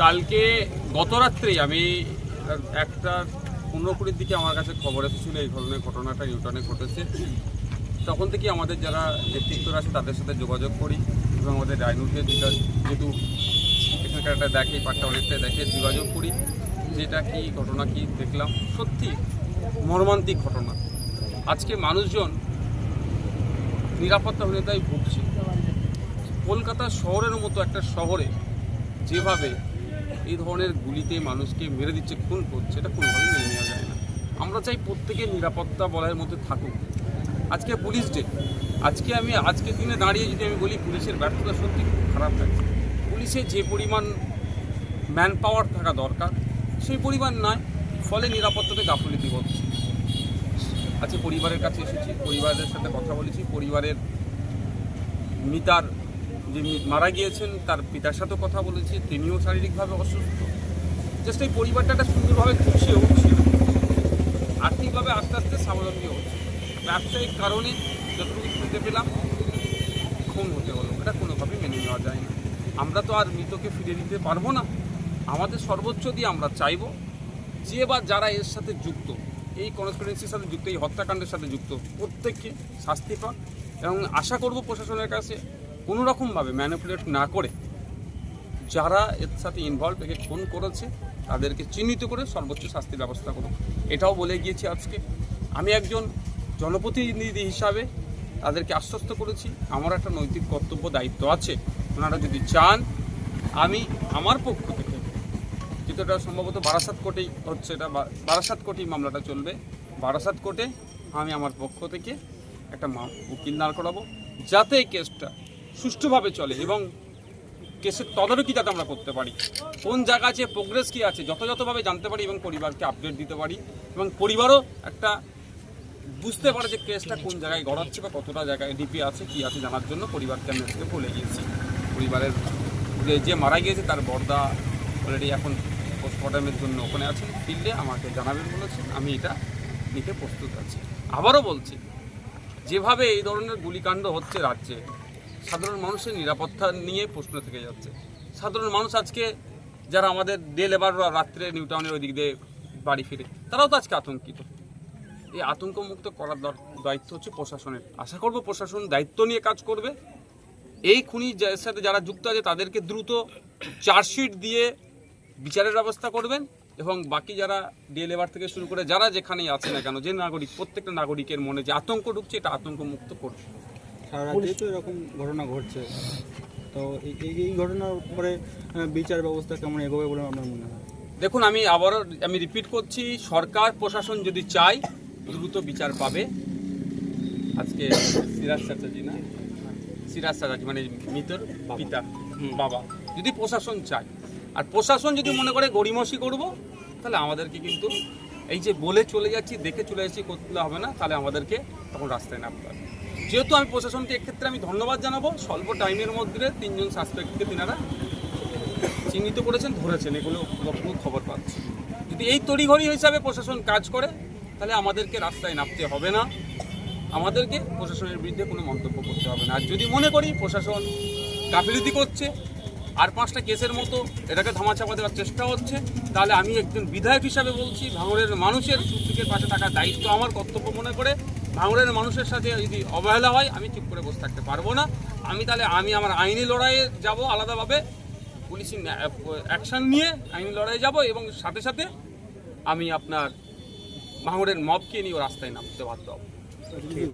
কালকে গত রাত্রেই আমি একটা পনেরো কুড়ির দিকে আমার কাছে খবর এসেছিল এই ধরনের ঘটনাটা নিউটনে ঘটেছে। তখন থেকে আমাদের যারা নেতৃত্বরা আছে তাদের সাথে যোগাযোগ করি এবং আমাদের যেটা যেহেতু এখানকার একটা দেখে, পাটটা অনেকটাই দেখে যোগাযোগ করি যেটা কি ঘটনা, কি দেখলাম। সত্যি মর্মান্তিক ঘটনা। আজকে মানুষজন নিরাপত্তাহীনতায় ভুগছে। কলকাতা শহরের মতো একটা শহরে যেভাবে এই ধরনের গুলিতে মানুষকে মেরে দিচ্ছে, খুন করছে, এটা কোনোভাবেই মেনে নেওয়া যায় না। আমরা চাই প্রত্যেকের নিরাপত্তা বলয়ের মধ্যে থাকুক। আজকে পুলিশ ডে। আজকে আমি, আজকের দিনে দাঁড়িয়ে যদি আমি বলি পুলিশের ব্যর্থতা সত্যি খুব খারাপ লাগছে। পুলিশের যে পরিমাণ ম্যান পাওয়ার থাকা দরকার, সেই পরিমাণ নয়, ফলে নিরাপত্তাতে গাফলিতি হচ্ছে। আজকে পরিবারের কাছে এসেছি, পরিবারের সাথে কথা বলেছি, পরিবারের মিতার যে মি- মারা গিয়েছেন, তার পিতার সাথেও কথা বলেছি, তিনিও শারীরিকভাবে অসুস্থ। জাস্ট এই পরিবারটা একটা সুন্দরভাবে খুশিয়ে উঠছিল আর্থিকভাবে আস্তে আস্তে স্বাবলম্বী হচ্ছে ব্যবসায়িক কারণে যতটুকু শুনতে পেলাম, খুন হতে হলো। এটা কোনোভাবেই মেনে নেওয়া যায় না আমরা তো আর মৃতকে ফিরে দিতে পারব না। আমাদের সর্বোচ্চ দিয়ে আমরা চাইব, যে বা যারা এর সাথে যুক্ত, এই কনস্পিরেন্সির সাথে যুক্ত, এই হত্যাকাণ্ডের সাথে যুক্ত, প্রত্যেককে শাস্তি পাক। এবং আশা করব প্রশাসনের কাছে কোনো রকমভাবে ম্যানিপুলেট না করে যারা এর সাথে ইনভলভ একে খুন করেছে, তাদেরকে চিহ্নিত করে সর্বোচ্চ শাস্তির ব্যবস্থা করুন এটাও বলে গিয়েছি আজকে। আমি একজন জনপ্রতিনিধি হিসাবে তাদেরকে আশ্বস্ত করেছি। আমার একটা নৈতিক কর্তব্য, দায়িত্ব আছে। ওনারা যদি চান, আমি আমার পক্ষ থেকে যেহেতু এটা সম্ভবত বারাসাত কোর্টেই হচ্ছে, এটা বারাসাত কোর্টেই মামলাটা চলবে। বারাসাত কোর্টে আমি আমার পক্ষ থেকে একটা উকিল দাঁড় করাবো। যাতে এই কেসটা সুষ্ঠুভাবে চলে এবং কেসের তদারকি যাতে আমরা করতে পারি। কোন জায়গা আছে প্রোগ্রেস কী আছে, যথাযথভাবে জানতে পারি এবং পরিবারকে আপডেট দিতে পারি এবং পরিবারও একটা বুঝতে পারে যে কেসটা কোন জায়গায় গড়াচ্ছে বা কতটা জায়গায় ডিপি আছে, কি আছে জানার জন্য পরিবারকে আমি আজকে বলে গিয়েছি পরিবারের যে- মারা গিয়েছে তার বর্দা অলরেডি এখন পোস্টমর্টমের জন্য ওখানে আছেন ফিল্ডে আমাকে জানাবেন বলেছেন, আমি এটা নিতে প্রস্তুত আছি। আবারও বলছি, যেভাবে এই ধরনের গুলিকাণ্ড হচ্ছে রাজ্যে সাধারণ মানুষের নিরাপত্তা নিয়ে প্রশ্ন থেকে যাচ্ছে। সাধারণ মানুষ আজকে যারা আমাদের ডে লেবার রাত্রে নিউ টাউনের ওই দিক দিয়ে বাড়ি ফিরে, তারাও তো আজকে আতঙ্কিত। এই আতঙ্ক মুক্ত করার দায়িত্ব হচ্ছে প্রশাসনের। আশা করব প্রশাসন দায়িত্ব নিয়ে কাজ করবে। এই খুনি সাথে যারা যুক্ত আছে তাদেরকে দ্রুত চার্জশিট দিয়ে বিচারের ব্যবস্থা করবেন এবং বাকি যারা ডে লেবার থেকে শুরু করে যারা যেখানেই আছে না কেন, যে নাগরিক, প্রত্যেকটা নাগরিকের মনে যে আতঙ্ক ঢুকছে, এটা আতঙ্ক মুক্ত করবে। সারা রাজ্যে তো এরকম ঘটনা ঘটছে। তো এই ঘটনার পরে বিচার ব্যবস্থা কেমন এগোবে বলে আপনার মনে হয়? দেখুন আমি আবারও আমি রিপিট করছি সরকার প্রশাসন যদি চায় দ্রুত বিচার পাবে। আজকে সিরাজ চ্যাটার্জি না? সিরাজ চ্যাটার্জি মানে মৃতর পিতা বাবা। যদি প্রশাসন চায়। আর প্রশাসন যদি মনে করে গড়িমসি করব তাহলে আমাদেরকে কিন্তু এই যে বলে চলে যাচ্ছি, দেখে চলে যাচ্ছি করতে হবে না তাহলে আমাদেরকে তখন রাস্তায় নামতে হবে। যেহেতু আমি প্রশাসনকে এক্ষেত্রে আমি ধন্যবাদ জানাব, স্বল্প টাইমের মধ্যে তিনজন সাসপেক্টকে তিনারা চিহ্নিত করেছেন, ধরেছেন, এগুলো যতটুকু খবর পাচ্ছি। যদি এই তড়িঘড়ি হিসাবে প্রশাসন কাজ করে, তাহলে আমাদেরকে রাস্তায় নামতে হবে না। আমাদেরকে প্রশাসনের বিরুদ্ধে কোনো মন্তব্য করতে হবে না। আর যদি মনে করি প্রশাসন গাফিলতি করছে আর পাঁচটা কেসের মতো এটাকে ধামাচাপা দেওয়ার চেষ্টা হচ্ছে। তাহলে আমি একজন বিধায়ক হিসাবে বলছি, ভাঙড়ের মানুষের সুখের পাশে থাকার দায়িত্ব আমার কর্তব্য মনে করে, ভাঙড়ের মানুষের সাথে যদি অবহেলা হয়, আমি চুপ করে বসে থাকতে পারব না। আমি তাহলে, আমি আমার আইনি লড়াইয়ে যাব আলাদাভাবে, পুলিশি অ্যাকশান নিয়ে আইনি লড়াইয়ে যাব এবং সাথে সাথে আমি আপনার ভাঙড়ের মবকে নিয়ে রাস্তায় নামতে বাধ্য হব।